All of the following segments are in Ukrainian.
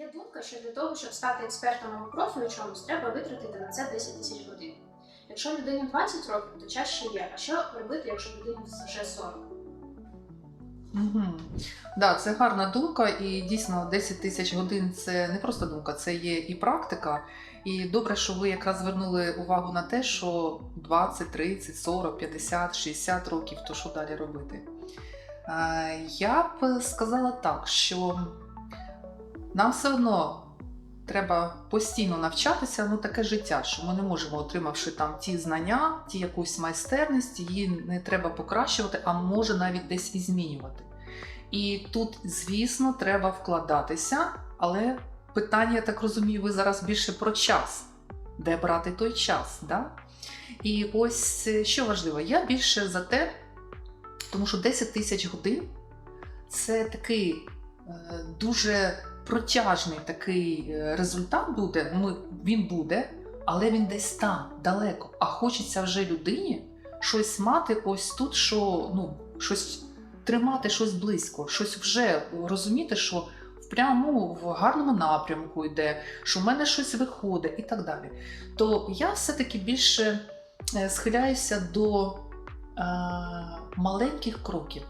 Є думка, що для того, щоб стати експертом або профі у чомусь, треба витратити на це 10 тисяч годин. Якщо людині 20 років, то час ще є. А що робити, якщо людині вже 40? Угу. Да, це гарна думка, і дійсно 10 тисяч годин це не просто думка, це є і практика. І добре, що ви якраз звернули увагу на те, що 20, 30, 40, 50, 60 років, то що далі робити? Е, Я б сказала так, що нам все одно треба постійно навчатися, ну таке життя, що ми не можемо, отримавши там ті знання, ті якусь майстерність, її не треба покращувати, а може навіть десь і змінювати. І тут, звісно, треба вкладатися, але питання, я так розумію, ви зараз більше про час, де брати той час. Да? І ось е, що важливо, я більше за те, тому що 10 тисяч годин це такий е, дуже протяжний такий е, результат буде. Ну, він буде, але він десь там далеко. А хочеться вже людині щось мати ось тут, що ну, щось тримати щось близько, щось вже розуміти, що прямо в гарному напрямку йде, що в мене щось виходить і так далі. То я все-таки більше е, схиляюся до е, маленьких кроків.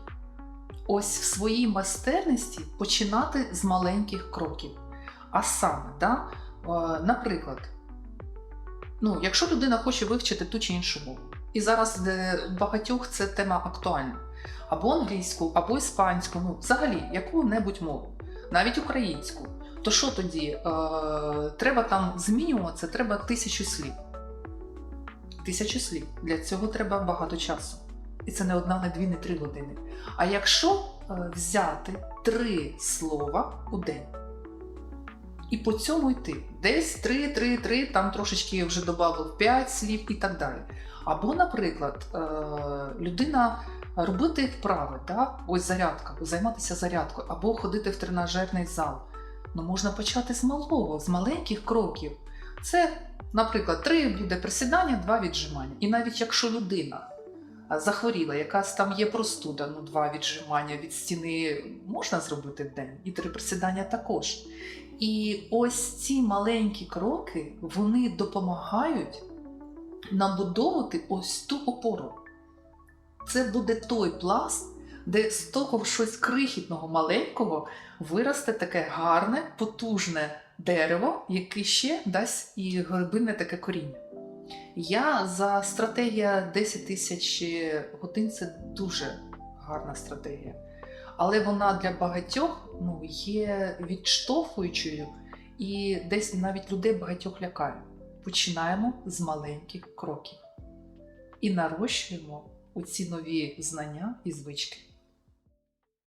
Ось в своїй майстерності починати з маленьких кроків. А саме, да, е, наприклад, ну, якщо людина хоче вивчити ту чи іншу мову, і зараз багатьох це тема актуальна, або англійську, або іспанську, ну, взагалі яку-небудь мову, навіть українську, то що тоді? Е, треба там змінюватися, треба тисячу слів. Тисячу слів. Для цього треба багато часу. І це не одна, не дві, не три години. А якщо е, взяти три слова у день і по цьому йти, десь три, три, три, там трошечки вже додав 5 слів і так далі. Або, наприклад, е, людина робити вправи, да? ось зарядка, займатися зарядкою, або ходити в тренажерний зал. Ну, можна почати з малого, з маленьких кроків. Це, наприклад, три буде присідання, два віджимання. І навіть якщо людина захворіла, якась там є простуда, ну два віджимання від стіни можна зробити в день, і три присідання також. І ось ці маленькі кроки вони допомагають набудовувати ось ту опору. Це буде той пласт, де з того щось крихітного маленького виросте таке гарне, потужне дерево, яке ще дасть і глибинне таке коріння. Я за стратегія 10 тисяч годин це дуже гарна стратегія. Але вона для багатьох ну, є відштовхуючою і десь навіть людей багатьох лякає. Починаємо з маленьких кроків і нарощуємо оці нові знання і звички.